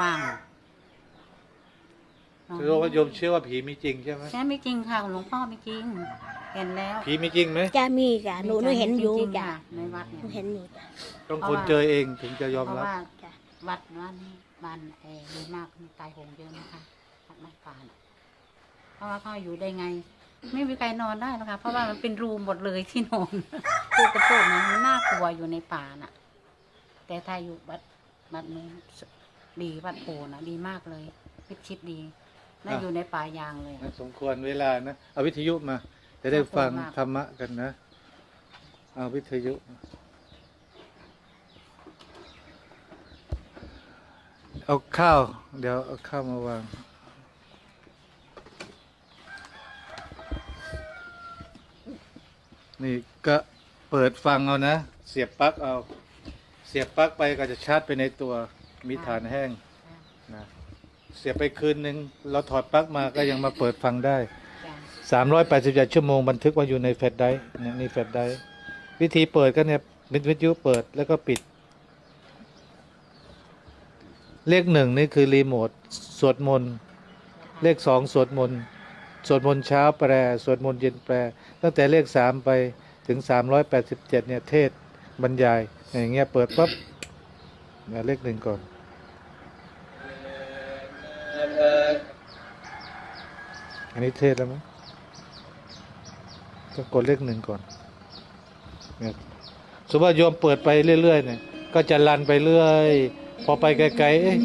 ว่างคือว่าโยมเชื่อว่าผีมีจริงใช่ไหมใช่ไม่จริงค่ะหลวงพ่อไม่จริง เห็นแล้วผีมีจริงไหมจะมีจ้ะหนูหนูเห็นอยู่จริงๆจ้ะค่ะในวัดหเนี่ย นูเห็นอยู่จ้ะต้องคนเจอเองถึงจะยอมเพราะรับ ว่าจ้ะวัดวัดนี้บ้านเออดีมากมีตายโหงเยอะนะคะวัดนักปานเพราะว่าเขาอยู่ได้ไง ไม่มีใครนอนได้นะคะ เพราะว่ามันเป็นรูมหมดเลยที่นอนพูดกระโดดนะมันน่ากลัวอยู่ในป่าน่ะ แต่ถ้าอยู่วัดวัดนู้น ดีวัดโพนะดีมากเลยพิชิตดีน่าอะอยู่ในป่ายางเลย สมควรเวลานะเอาวิทยุมา จะได้ฟังขอบคุณมากธรรมะกันนะ เอาวิทยุเอาข้าว เดี๋ยวเอาข้าวมาวางนี่ก็เปิดฟังเอานะ เสียบปลั๊กเอา เสียบปลั๊กไปก็จะชาร์จไปในตัว มีฐานแห้งนะเสียบไปคืนนึงเราถอดปลั๊กมาก็ยังมาเปิดฟังได้จ้ะสามร้อยแปดสิบเจ็ดชั่วโมงบันทึกว่าอยู่ในแฟลชไดรฟ์เนี่ยนี่แฟลชไดรฟ์วิธีเปิดก็เนี่ยมิวิทยุเปิดแล้วก็ปิด เลขหนึ่งนี่คือรีโมทสวดมนต์เลขสองสวดมนต์สวดมนต์เช้าแปลสวดมนต์เย็นแปล ตั้งแต่เลขสามไปถึงสามร้อยแปดสิบเจ็ดเนี่ยเทศบรรยายอย่างเงี้ยเปิดปั๊บ เนี่ยเลขหนึ่งก่อน อันนี้เทศแล้วมั้งต้องกดเลขหนึ่งก่อนเนี่ยสมมติว่าโยมเปิดไปเรื่อยๆเนี่ย ก็จะลันไปเรื่อย พอไปไกลๆเอ๊ะ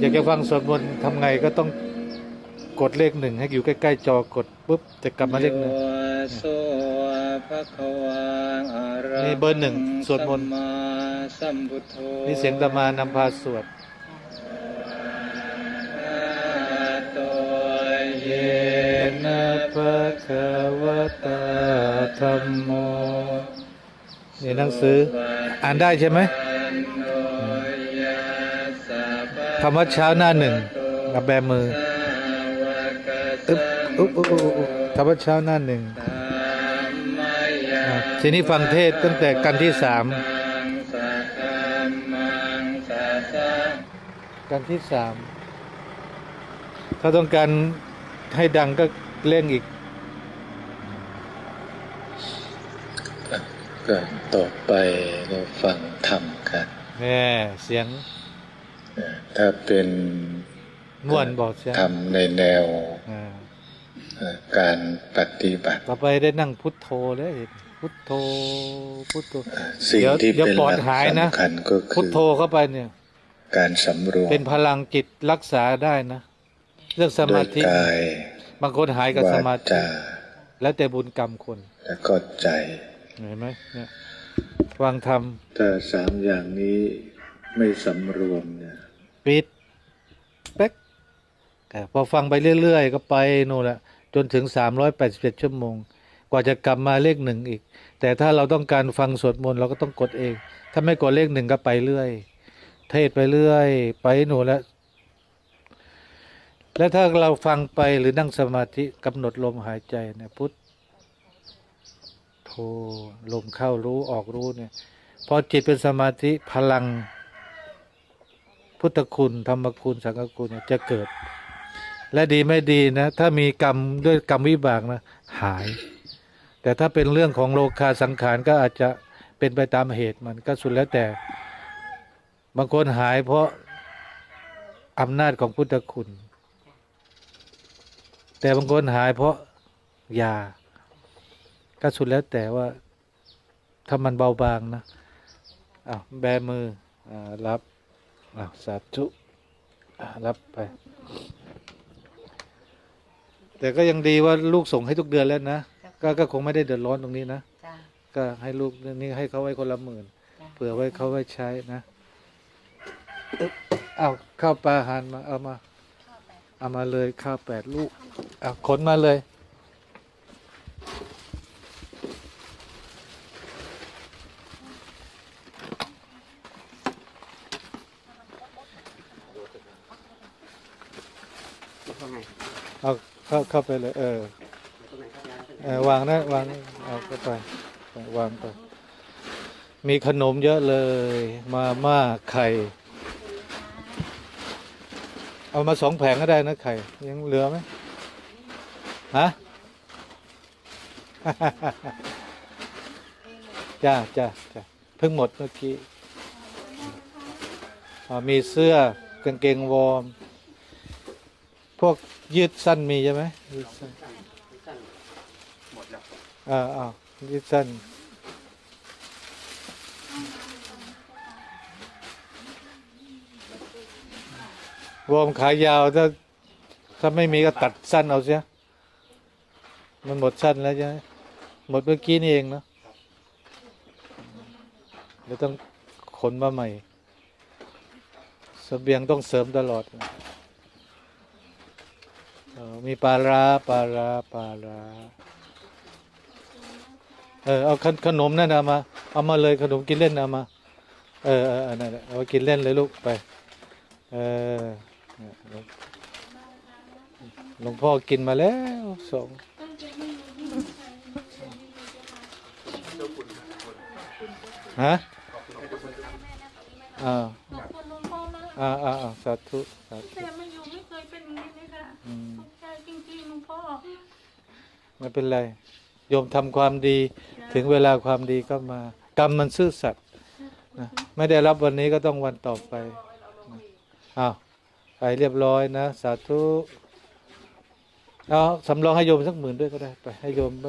อยากจะฟังสวดมนต์ทำไงก็ต้องกดเลขหนึ่งให้อยู่ใกล้ๆจอกดปุ๊บจะกลับมาเลขหนึ่งนี่เบอร์หนึ่งสวดมนต์ นี่เสียงตามานำพาสวดเยนะภะคะวะตาธัมโมนี่หนังสืออ่านได้ใช่ไหมธรรมะเช้าหน้าหนึ่งกับแบมืออึ๊บอุ๊บอุ๊บอุ๊บอุ๊บธรรมะเช้าหน้าหนึ่งอะทีนี้ฟังเทศตั้งแต่กันที่สาม กันที่สามถ้าต้องการให้ดังก็เร่งอีกก็ต่อไปก็ฟังธรรมกันแน่เสียง ถ้าเป็นม่วนบอกเสียงธรรมในแนวอ่าเอ่อการปฏิบัติ ต่อไปได้นั่งพุทโธเลยพุทโธพุทโธสิ่งเดี๋ยวที่เดี๋ยวเป็นปอดหลักหายนะสำคัญก็พุคืทอโธเข้าไปเนี่ย การสำรวมเป็นพลังจิตรักษาได้นะ เรื่องสด้วมายธิกายบางคนหายกับสวามาธิจาแล้วแต่บุญกรรมคน และก็ใจเห็นไหมเนี่ยฟังธรรมถ้าสามอย่างนี้ไม่สำรวมเนี่ยปิดเป๊กแต่พอฟังไปเรื่อยๆ ก็ไปนู่นแหละจนถึง387ชั่วโมง กว่าจะกลับมาเลขหนึ่งอีก แต่ถ้าเราต้องการฟังสวดมนต์เราก็ต้องกดเอง ถ้าไม่กดเลขหนึ่งก็ไปเรื่อย เทศไปเรื่อย ไปหนูแล้ว แล้วถ้าเราฟังไปหรือนั่งสมาธิกำหนดลมหายใจเนี่ยพุทโธลมเข้ารู้ออกรู้เนี่ย พอจิตเป็นสมาธิพลัง พุทธคุณธรรมคุณสังฆคุณเนี่ยจะเกิด และดีไม่ดีนะ ถ้ามีกรรมด้วยกรรมวิบากนะหาย แต่ถ้าเป็นเรื่องของโลคาสังขารก็อาจจะเป็นไปตามเหตุมันก็สุดแล้วแต่ บางคนหายเพราะอำนาจของพุทธคุณ แต่บางคนหายเพราะยาก็สุดแล้วแต่ว่าถ้ามันเบาบางนะอ้าวแบมืออ่ารับอ้าวสาธุอ่ารับไป แต่ก็ยังดีว่าลูกส่งให้ทุกเดือนแล้วนะก็ก็คงไม่ได้เดือดร้อนตรงนี้นะจ้ะก็ให้ลูกนี่ให้เขาไว้คนละหมื่นจ้ะเผื่อไว้เขาไว้ใช้นะอึ๊บ เอาข้าวปลาหารมาเอามาเอามาเลยข้าวแปดลูกเอาขนมาเลย เอาเข้าเข้าไปเลย เออเออวางนะวางเอาเข้าไปวางไปมีขนมเยอะเลย มาม่าไข่ เอามาสองแผงก็ได้นะไข่ยังเหลือไหมฮะ จ้าจ้าจ้าเพิ่งหมดเมื่อกี้อ่ามีเสื้อกางเกงวอร์ม พวกยืดสั้นมีใช่ไหมยืดสั้นอ่าอ่ายืดสั้น วอร์มขายาวถ้าถ้าไม่มีก็ตัดสั้นเอาเสีย มันหมดสั้นแล้วใช่ไหมหมดเมื่อกี้นี่เองเนาะเดี๋ยวต้องขนมาใหม่เสบียงต้องเสริมตลอดออมีปลาราปลาราปลาราเออเอาขนขนมนั่นเอามา เอามาเลยขนมกินเล่นเอามา เออเออเออนั่นแหละเอากินเล่นเลยลูกไป เออ หลวงหลวงพ่อกินมาแล้วสองฮะอ่าขอบคุณหลวงพ่อนะอ่าอ่าอ่าสาธุสาธุแต่มาอยู่ไม่เคยเป็นอย่างนี้เลยค่ะอืมตกใจจริงๆหลวงพ่อไม่เป็นไรโยมทำความดีถึงเวลาความดีก็มากรรมมันซื่อสัตย์นะไม่ได้รับวันนี้ก็ต้องวันต่อไปนะอ้าว ไปเรียบร้อยนะ สาธุเอาสำรองให้โยมสักหมื่นด้วยก็ได้ ไปให้โยมไป